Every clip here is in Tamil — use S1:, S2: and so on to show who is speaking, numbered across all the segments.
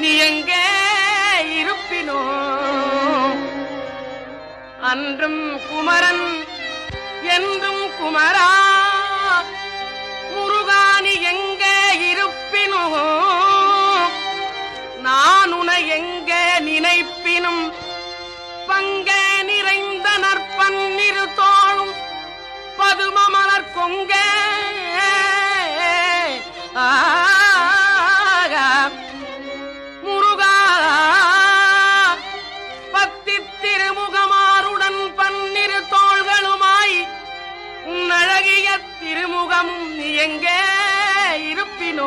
S1: நீ எங்கே இருப்பினோ? அன்றும் குமரன் என்றும் குமரா. முருகானி எங்கே இருப்பினோ? நான் உன எங்கே நினைப்பினும்? பங்க நிறைந்த நற்பன்னிரு பதும பதுமமலர் கொங்க. ஆ திருமுகமும் எங்கே இருப்பினோ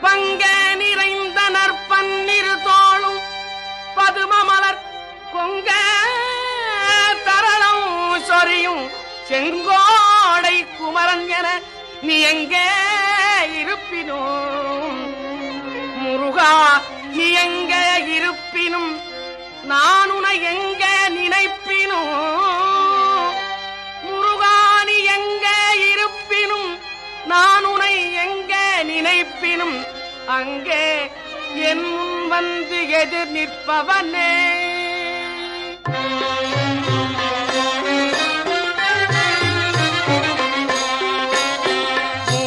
S1: பங்க நிறைந்த நற்பன்னிரு தோளும் பதுமமலர் கொங்க தரளம் சொரியும் செங்கோடை குமரன் என நீ எங்கே இருப்பினோ முருகா நீ எங்கே இருப்பினும்? நான் உனை எங்கே நினைப்பினோ நான் உனை எங்கே நினைப்பினும் அங்கே என் முன் வந்து எதிர் நிற்பவனே.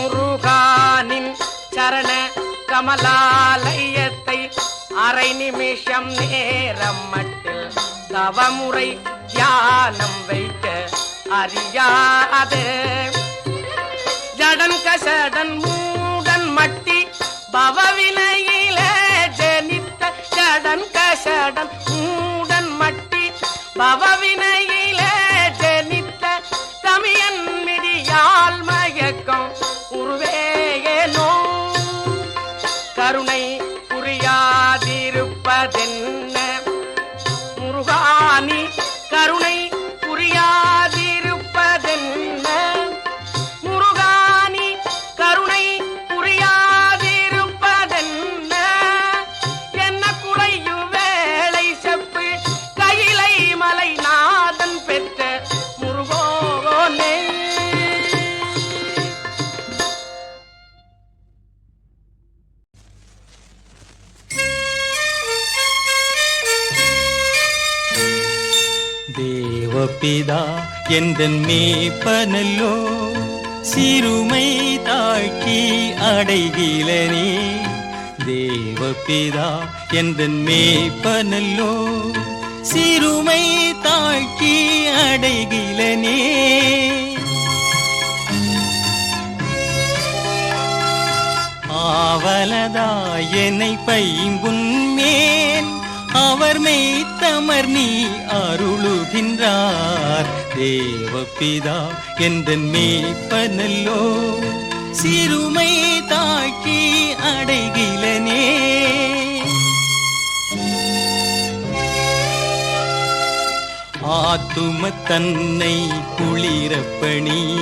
S1: முருகானின் சரண கமலாலயத்தை அரை நிமிஷம் நேரம் மட்டில் தவமுறை தியானம் வைக்க அறியாதே. கசடன் மூடன் மட்டி பவவினையில ஜனித்த ஜடன் கஷடன் மூடன் மட்டி பவவினை
S2: பிதா எந்தன் மேப்பனல்லோ சிறுமை தாழ்ச்சி அடைகிலனே தேவபிதா எந்தன் மேப்பனல்லோ சிறுமை தாழ்ச்சி அடைகிலனே ஆவலதா என்னை பைம்புன்மேல் அவர் மெய்த்தமர் நீ அருளுகின்றார். தேவப்பிதா என்ற மேய்ப்பனல்லோ. சிறுமை தாக்கி அடைகிலனே. ஆத்தும தன்னை குளிரப்பணி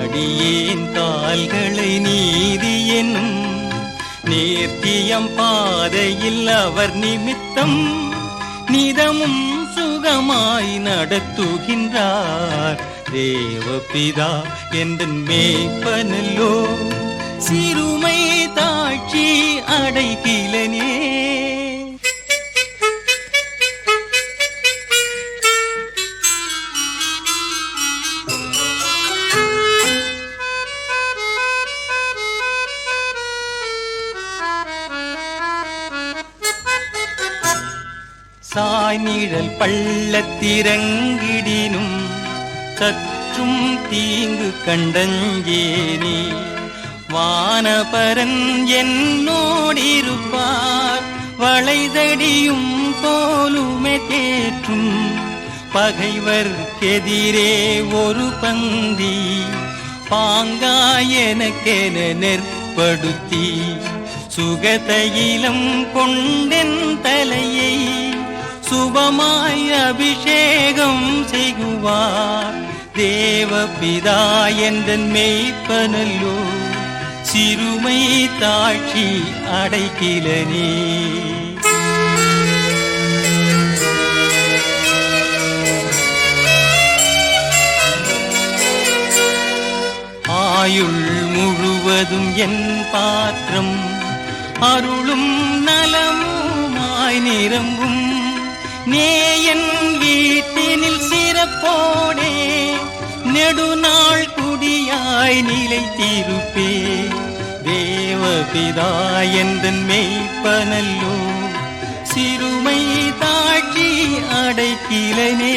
S2: அடியேன் கால்களை நீதி என்னும் நேர்த்தியம் பாதையில் அவர் நிமித்தம் நிதமும் சுகமாய் நடத்துகின்றார். தேவபிதா என்ற மேய்ப்பனல்லோ சிறுமை தாட்சி அடைகிலனே. சாய் நிழல் பள்ளத்திறங்கிடினும் சற்றும் தீங்கு கண்டஞ்சேனே. வானபரன் என்னோடிருப்பார் வளைதடியும் போலுமே தேற்றும். பகைவர்க்கெதிரே ஒரு பந்தி பாங்காயனக்கென நெற்படுத்தி. சுகதையிலம் கொண்டென் தலையை சுபமாய் அபிஷேகம் செய்குவார். தேவபிதா என்ற மெய்ப்பனல்லோ சிறுமை தாட்சி அடைக்கிலனே ஆயுள் முழுவதும் என் பாத்திரம் அருளும் நலமுமாய் நிரம்பும் நேயன் வீட்டினில் சிறப்போடே நெடுநாள் குடியாய் நிலைத்திருப்பே தேவபிதா எந்தன் மெய்ப்பனல்லோ சிறுமை தாட்சி அடைக்கிலனே.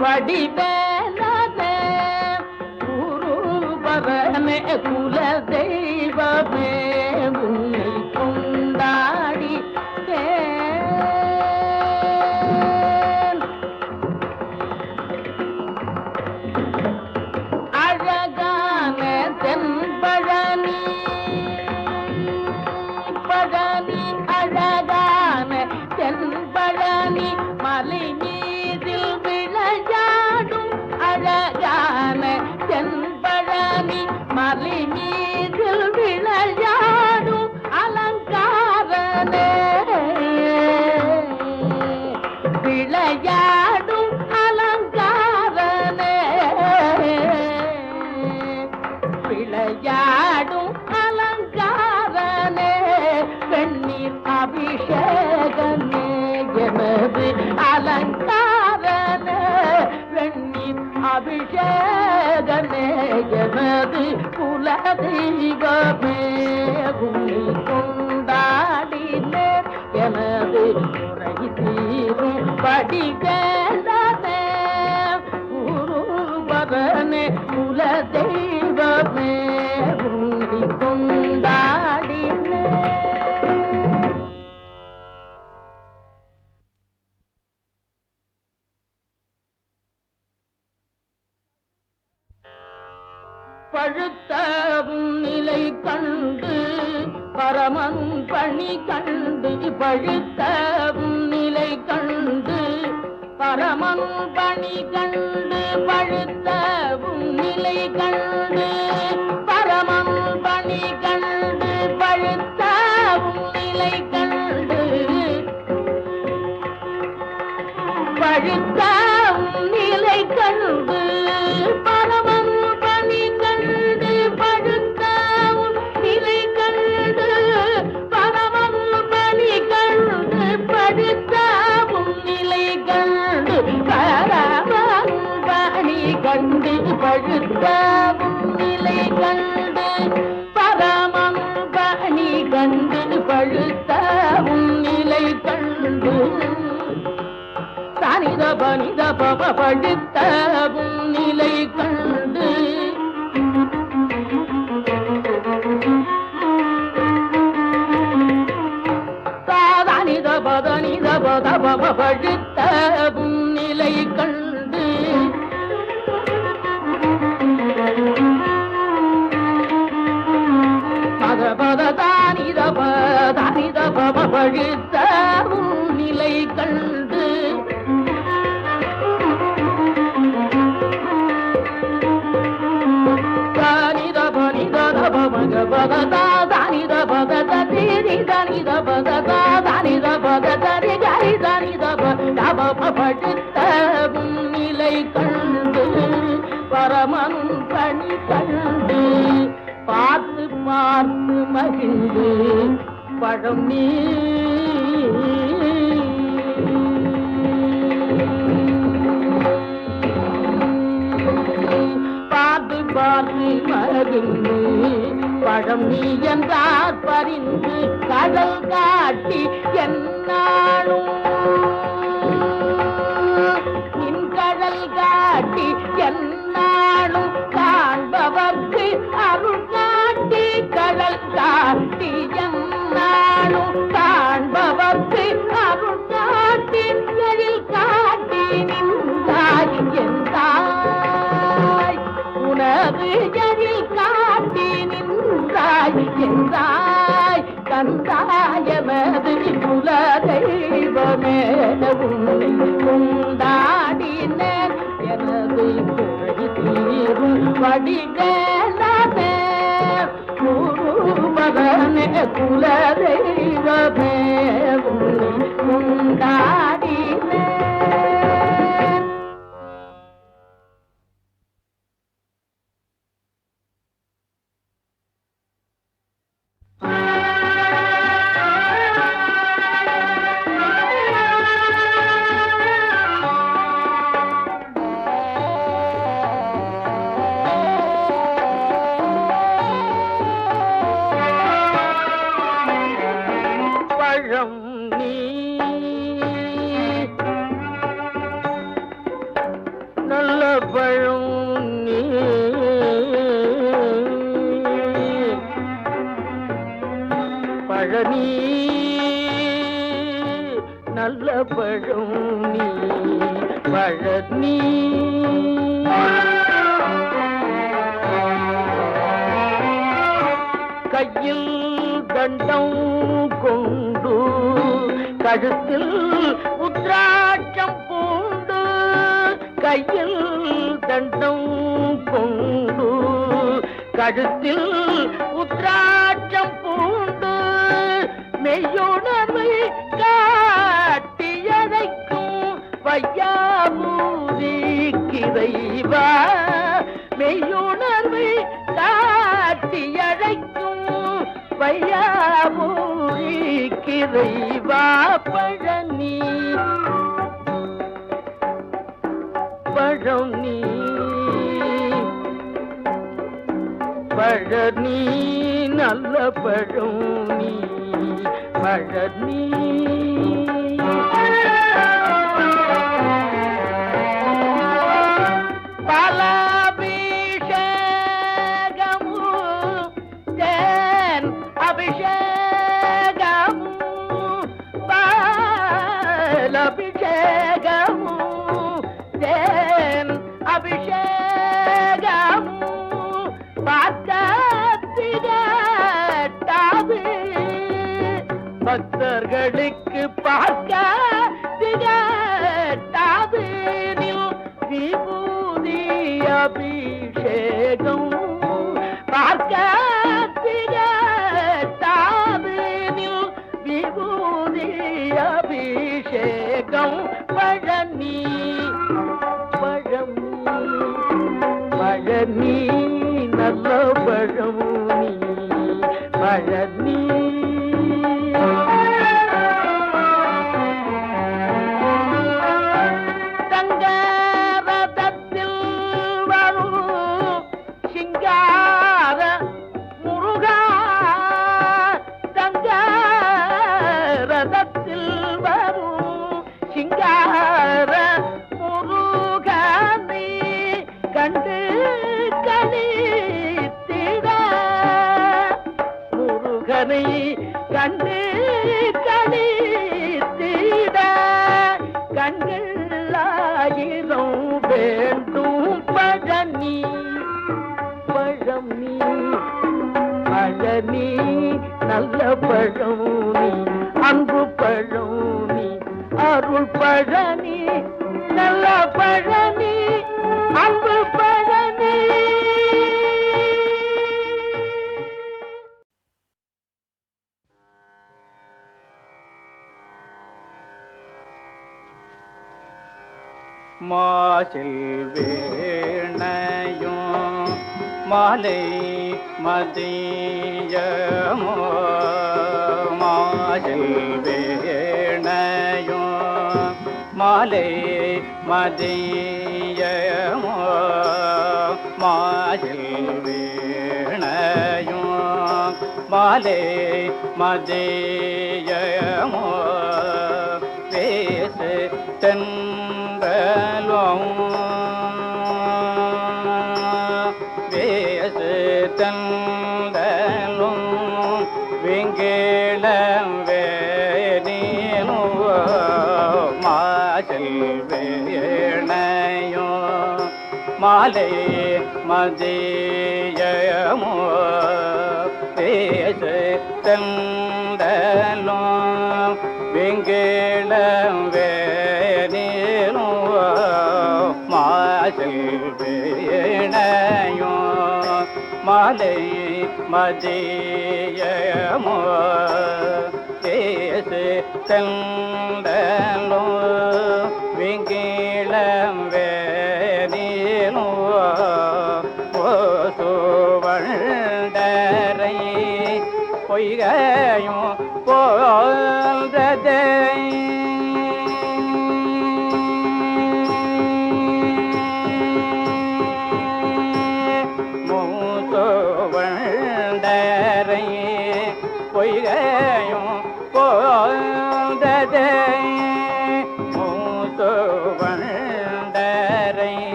S3: தீரும் வடிவேலனே குருபவனே குல தெய்வமே விளையாடும் அலங்காரனே வெண்ணீர் அபிஷேகமே. எனது அலங்காரனே வெண்ணீர் அபிஷேகமே. எனது குல தெய்வமே உன்னை கொண்டாடினேன் எனது குறை தீரும் படிவேலனே பழுத்தவும் உன்னை கொண்டாடினேன் பரமன் பணி கண்டு பழுத்த நிலை கண்டு பரமன் பணி கண்டு பழுத்த நிலை கண்டு. பனித நிலை கண்டு. சாதனித பதனித பத பப நிலை கண்டு. பத பத தானித பதனித பப மக பத தா தானித பத தீரி தானித பத தா தானித பத நிலை கண்டு பரமன் பணி கண்டு பார்த்து பார்த்து மகிழ்ந்து பழம் நீ பார்த்து பார்த்து மகிழ்ந்து பழம் நீ என்றார் பறிந்து கடல் காட்டி என்னாலும். நின் கடல் காட்டி என்றாய் கந்தாயமது குல தெய்வமே உன்னை கொண்டாடினேன் எனது குறை தீரும் வடிகளே குருபதனே குல தெய்வமே உன்னை கொண்டாடினேன் நீ நல்ல பழம் நீ பழனி கையில் தண்டம் கொண்டு கழுத்தில் உத்ராட்சம் பூண்டு கையில் தண்டம் கொண்டு கழுத்தில் உத்ராட்சம் மெய்யுணர்வை காட்டியழைக்கும் வையாபூரி கிரைவா மெய்யுணர்வை காட்டியழைக்கும் வையாபூரி கிரைவா பழனி பழனி பழனி நல்ல பழம். பழனி பார்க்க முருகனை கண்டு கழித்திட கண்களாயிரம் வேண்டும் பழனி பழம் பழனி நல்ல அன்பு பழமி அருள் பழனி
S2: செல்வேணையும் மாலை மதியமோ மாசெல்வேணையும் மாலை மதியமோ மாசில் வேணையும் மாலை மதியமோ பேசு தென் மாலை மதியமோ? பேசு தந்தலோ வெங்கேளம் வேணினோ மாசல் வேணையோ? மாலை மதியமோ? பேசு தந்தலோ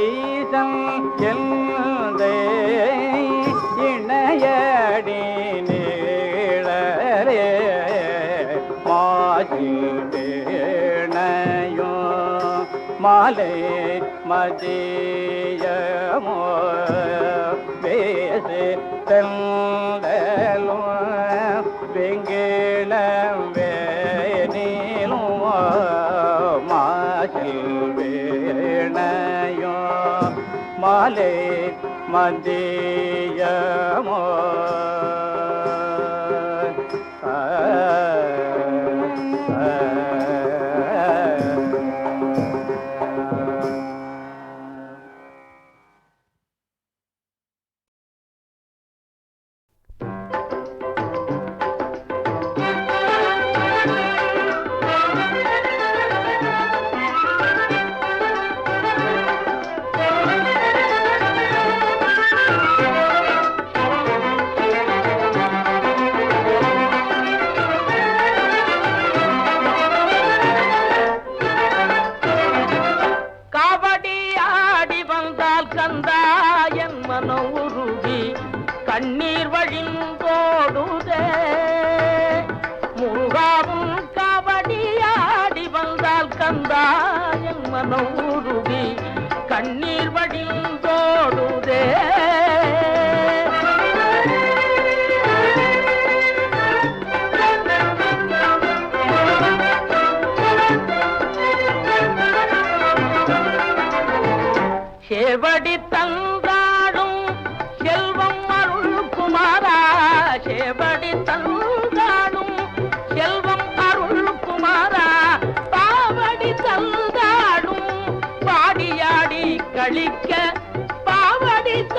S2: ஈசன் எல்லை இணையடி நீளரே மாலை மதியமோ பேசு தெல்லோ மாலை மதியமோ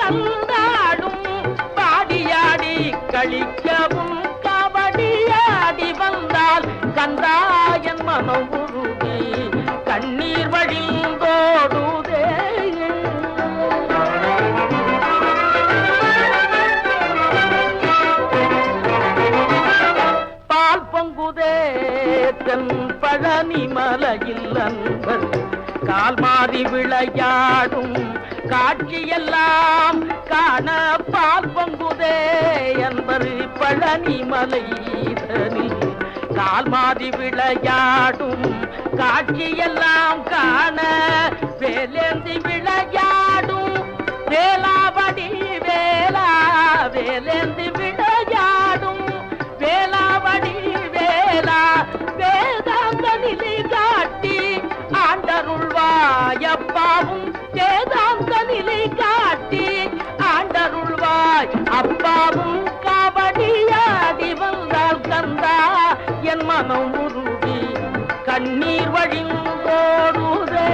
S3: பாவடி பாடியாடி கழிக்கவும் கபடியாடி வந்தால் கந்தாயன் மனம் உருகி கண்ணீர் வழிந்தோடுதே பால் பொங்குதே தென் பழனி மலையில் நண்பர் கால் மாறி விளையாடும் காட்சியெல்லாம் காண பால் பொங்குதே என்பர் பழனி மலைதனில் கால்மாதி விளையாடும் காட்சியெல்லாம் காண வேலேந்தி விளையாடும் வேலாவடி வேலா வேலேந்தி விளையாடும் ஆண்டருள்வாய் அப்பாவும் கபடியாடி வந்தால் கந்தா என் மனம் உருகி கண்ணீர் வழிந்தோடுதே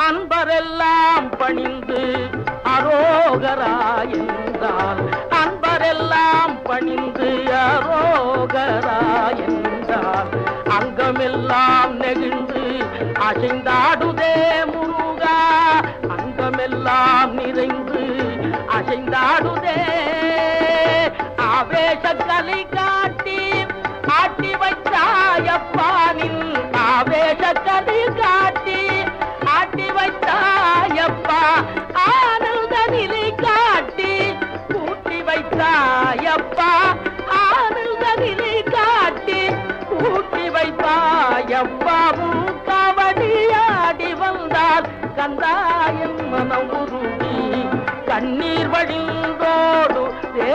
S3: அன்பரெல்லாம் பணிந்து அரோகராயிருந்தால் அன்பரெல்லாம் பணிந்து அரோகராயிருந்தால் அங்கமெல்லாம் அசைந்தாடுதே முருகா அங்கமெல்லாம் நிறைந்து அசைந்தாடுதே. ஆவேச கலை காட்டி ஆட்டி வைத்தாயப்பானின் கந்தாயம் மனம் உருவி கண்ணீர் வழிந்தோடு ஏ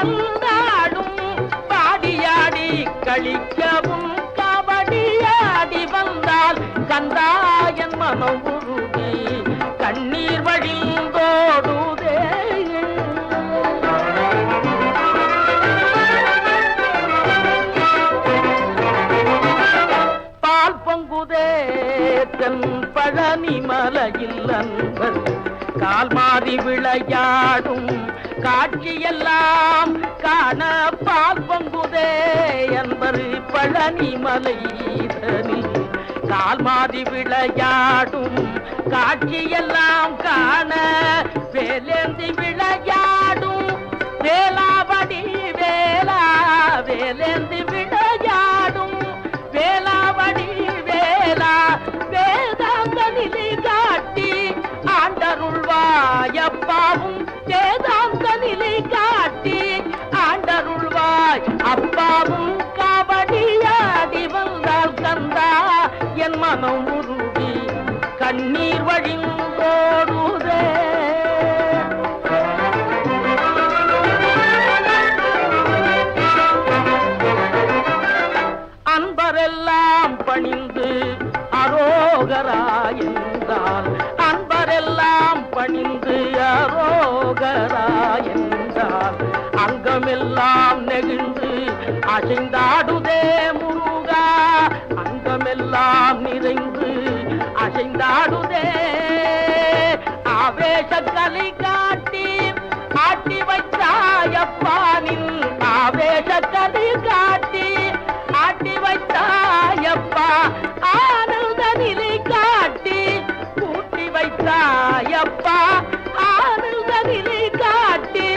S3: பாவடி பாடியாடி கழிக்கவும் கபடியாடி வந்தால் கந்தாயன் மனம் உருகி கண்ணீர் வழிந்தோடுதே பால் பொங்குதே தென் பழனி மலையில் நண்பர் கால் மாறி விளையாடும் காட்சியெல்லாம் காண பால் பொங்குதே என்பர் பழனி மலைதனில் கால்மாதி விளையாடும் காட்சியெல்லாம் காண வேலேந்தி அப்பாவும் காவடியாடி வந்தால் கந்தா என் மனம் உருகி கண்ணீர் வழிந்தோடுதே அன்பரெல்லாம் பணிந்து அரோகராயிருந்தால் அன்பரெல்லாம் பணிந்து அரோகராயிருந்தால் அங்கமெல்லாம் நெகிழ் அசைந்தாடுதே முருகா அங்கமெல்லாம் நிறைந்து அசைந்தாடுதே. ஆவேச கலை காட்டி ஆட்டி வைத்தாயப்பானின் ஆவேச கலை காட்டி ஆட்டி வைத்தாயப்பா ஆனந்த நிலை காட்டி. கூட்டி வைத்தாயப்பா ஆனந்த நிலை காட்டி.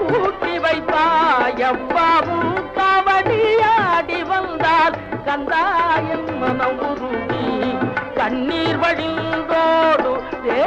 S3: கூட்டி வைப்பாயப்பாவும் ஓடி வந்தார் கந்தாயம் மனம் உருவி கண்ணீர் வழிந்தோடு ஏ